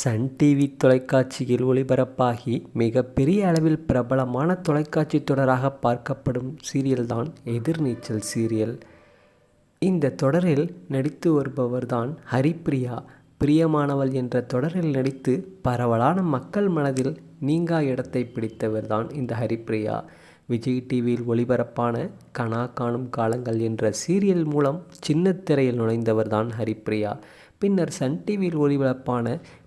Sun TV தொலைக்காட்சியில் ஒளிபரப்பாகி மிகப்பெரிய அளவில் பிரபலமான தொலைக்காட்சி தொடராக பார்க்கப்படும் சீரியல்தான் எதிர்நீச்சல் சீரியல் இந்த தொடரில் நடித்து வருபவர்தான் ஹரிப்ரியா. பிரியமானவள் என்ற தொடரில் நடித்து பரவலான மக்கள் மனதில் நீங்கா இடத்தை பிடித்தவர்தான் இந்த ஹரிப்ரியா. விஜய் டிவியில் ஒளிபரப்பான கனா காணும் காலங்கள் என்ற சீரியல் மூலம் சின்னத்திரையில் நுழைந்தவர்தான் ஹரிப்பிரியா பின்னர் சன் டிவியில் ஒளிபரப்பான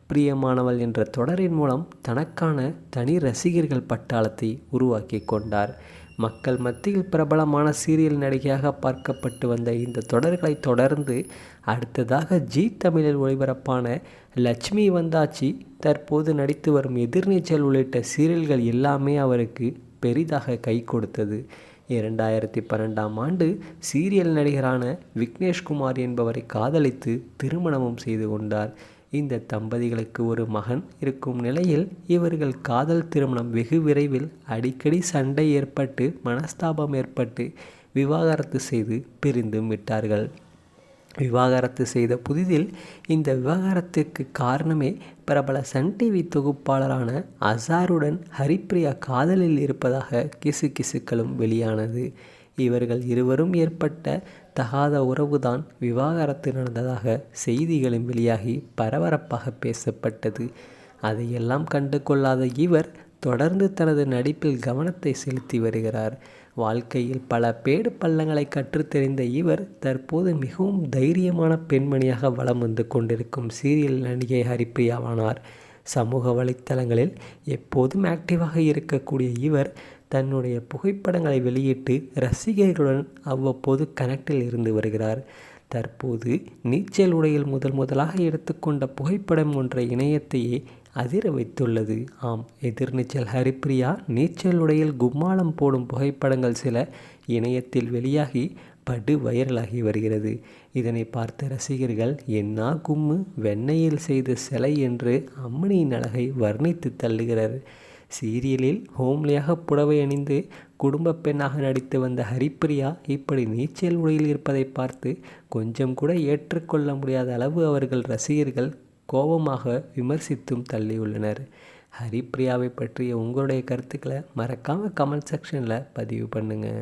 பிரியமானவள் என்ற தொடரின் மூலம் தனக்கான தனி ரசிகர்கள் பட்டாளத்தை உருவாக்கி கொண்டார். மக்கள் மத்தியில் பிரபலமான சீரியல் நடிகையாக பார்க்கப்பட்டு வந்த இந்த தொடர்களை தொடர்ந்து அடுத்ததாக ஜி தமிழில் ஒளிபரப்பான லட்சுமி வந்தாச்சி தற்போது நடித்து வரும் எதிர்நீச்சல் உள்ளிட்ட சீரியல்கள் எல்லாமே அவருக்கு பெரிதாக கை கொடுத்தது. இரண்டாயிரத்தி பன்னெண்டாம் ஆண்டு சீரியல் நடிகரான விக்னேஷ்குமார் என்பவரை காதலித்து திருமணமும் செய்து கொண்டார். இந்த தம்பதிகளுக்கு ஒரு மகன் இருக்கும் நிலையில் இவர்கள் காதல் திருமணம் வெகு விரைவில் அடிக்கடி சண்டை ஏற்பட்டு மனஸ்தாபம் ஏற்பட்டு விவாகரத்து செய்து பிரிந்தும் விட்டார்கள். விவாகரத்து செய்த புதிதில் இந்த விவாகரத்துக்கு காரணமே பிரபல சன் டிவி தொகுப்பாளரான அசாருடன் ஹரிப்ரியா காதலில் இருப்பதாக கிசு கிசுக்களும் வெளியானது. இவர்கள் இருவரும் ஏற்பட்ட தகாத உறவுதான் விவாகரத்து நடந்ததாக செய்திகளும் வெளியாகி பரபரப்பாக பேசப்பட்டது. அதையெல்லாம் கண்டு கொள்ளாத இவர் தொடர்ந்து தனது நடிப்பில் கவனத்தை செலுத்தி வருகிறார். வாழ்க்கையில் பல பேடு பள்ளங்களை கற்றுத்தெறிந்த இவர் தற்போது மிகவும் தைரியமான பெண்மணியாக வலம் வந்து கொண்டிருக்கும் சீரியல் நடிகை ஹரிப்பிரியாவானார். சமூக வலைத்தளங்களில் எப்போதும் ஆக்டிவாக இருக்கக்கூடிய இவர் தன்னுடைய புகைப்படங்களை வெளியிட்டு ரசிகர்களுடன் அவ்வப்போது கனெக்டில் இருந்து வருகிறார். தற்போது நீச்சல் உடையில் முதல் முதலாக எடுத்துக்கொண்ட புகைப்படம் ஒன்ற இணையத்தையே அதிர வைத்துள்ளது. ஆம் எதிர்நீச்சல் ஹரிப்ரியா நீச்சல் உடையில் கும்மாளம் போடும் புகைப்படங்கள் சில இணையத்தில் வெளியாகி படு வைரலாகி வருகிறது. இதனை பார்த்த ரசிகர்கள் என்னா கும்மு வெண்ணையில் செய்த சிலை என்று அம்மனியின் அழகை வர்ணித்து தள்ளுகிறார். சீரியலில் ஹோம்லியாக புடவை அணிந்து குடும்ப பெண்ணாக நடித்து வந்த ஹரிப்பிரியா இப்படி நீச்சல் உடையில் இருப்பதை பார்த்து கொஞ்சம் கூட ஏற்றுக்கொள்ள முடியாத அளவு அவர்கள் ரசிகர்கள் கோபமாக விமர்சித்தும் தள்ளியுள்ளனர். ஹரிப்பிரியாவை பற்றிய உங்களுடைய கருத்துக்களை மறக்காமல் கமெண்ட் செக்ஷனில் பதிவு பண்ணுங்கள்